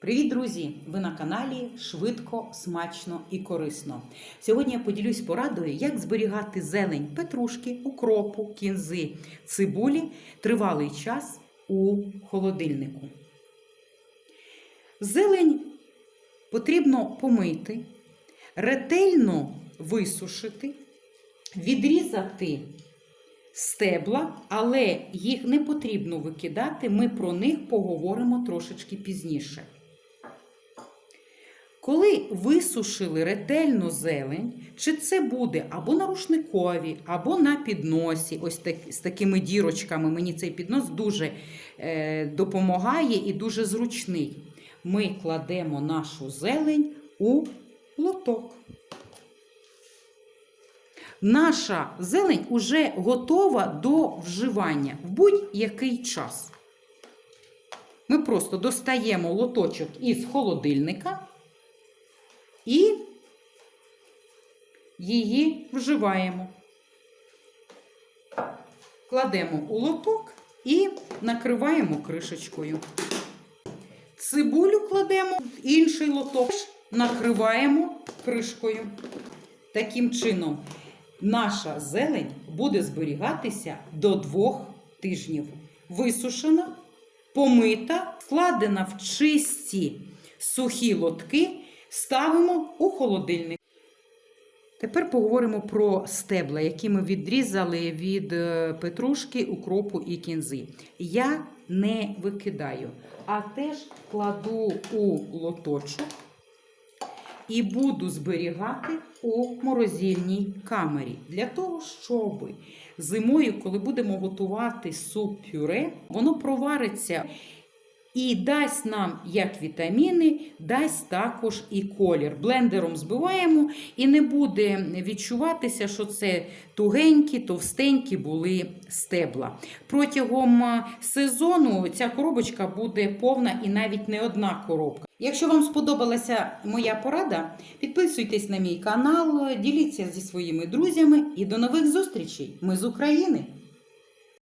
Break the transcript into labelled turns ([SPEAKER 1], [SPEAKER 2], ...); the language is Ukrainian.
[SPEAKER 1] Привіт, друзі! Ви на каналі Швидко, смачно і корисно. Сьогодні я поділюсь порадою, як зберігати зелень петрушки, укропу, кінзи, цибулі тривалий час у холодильнику. Зелень потрібно помити, ретельно висушити, відрізати стебла, але їх не потрібно викидати. Ми про них поговоримо трошечки пізніше. Коли висушили ретельно зелень, чи це буде або на рушникові, або на підносі, ось так, з такими дірочками, мені цей піднос дуже е, допомагає і дуже зручний. Ми кладемо нашу зелень у лоток. Наша зелень уже готова до вживання в будь-який час. Ми просто достаємо лоточок із холодильника і її вживаємо. Кладемо у лоток і накриваємо кришечкою. Цибулю кладемо в інший лоток, накриваємо кришкою. Таким чином, наша зелень буде зберігатися до двох тижнів. Висушена, помита, складена в чисті сухі лотки, ставимо у холодильник. Тепер поговоримо про стебла, які ми відрізали від е, петрушки, укропу і кінзи. Я не викидаю, а теж кладу у лоточок і буду зберігати у морозильній камері. Для того, щоб зимою, коли будемо готувати суп пюре, воно провариться і дасть нам як вітаміни, дасть також і колір. Блендером збиваємо, і не буде відчуватися, що це тугенькі, товстенькі були стебла. Протягом е, сезону ця коробочка буде повна і навіть не одна коробка. Якщо вам сподобалася моя порада, підписуйтесь на мій канал, діліться зі своїми друзями і до нових зустрічей! Ми з України!